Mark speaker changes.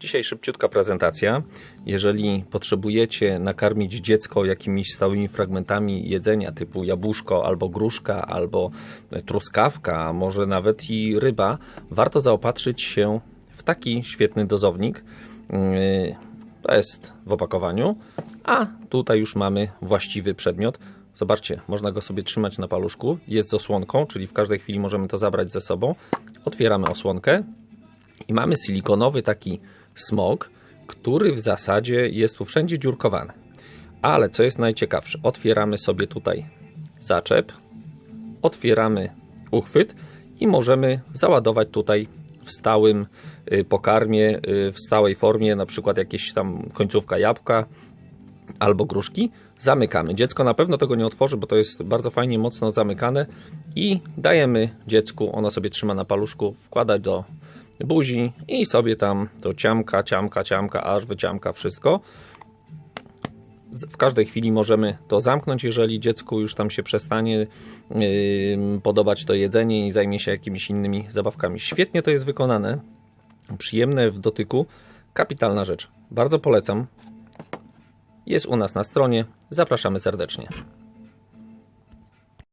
Speaker 1: Dzisiaj szybciutka prezentacja. Jeżeli potrzebujecie nakarmić dziecko jakimiś stałymi fragmentami jedzenia typu jabłuszko albo gruszka albo truskawka, a może nawet i ryba, warto zaopatrzyć się w taki świetny dozownik. Yy, To jest w opakowaniu, a tutaj już mamy właściwy przedmiot. Zobaczcie, można go sobie trzymać na paluszku. Jest z osłonką, czyli w każdej chwili możemy to zabrać ze sobą. Otwieramy osłonkę i mamy silikonowy taki smok, który w zasadzie jest tu wszędzie dziurkowany. Ale co jest najciekawsze, otwieramy sobie tutaj zaczep, otwieramy uchwyt i możemy załadować tutaj w stałym y, pokarmie, y, w stałej formie, na przykład jakieś tam końcówka jabłka albo gruszki. Zamykamy. Dziecko na pewno tego nie otworzy, bo to jest bardzo fajnie, mocno zamykane i dajemy dziecku, ono sobie trzyma na paluszku, wkładać do buzi i sobie tam to ciamka, ciamka, ciamka, aż wyciamka wszystko. W każdej chwili możemy to zamknąć, jeżeli dziecku już tam się przestanie yy, podobać to jedzenie i zajmie się jakimiś innymi zabawkami. Świetnie to jest wykonane, przyjemne w dotyku, kapitalna rzecz. Bardzo polecam. Jest u nas na stronie. Zapraszamy serdecznie.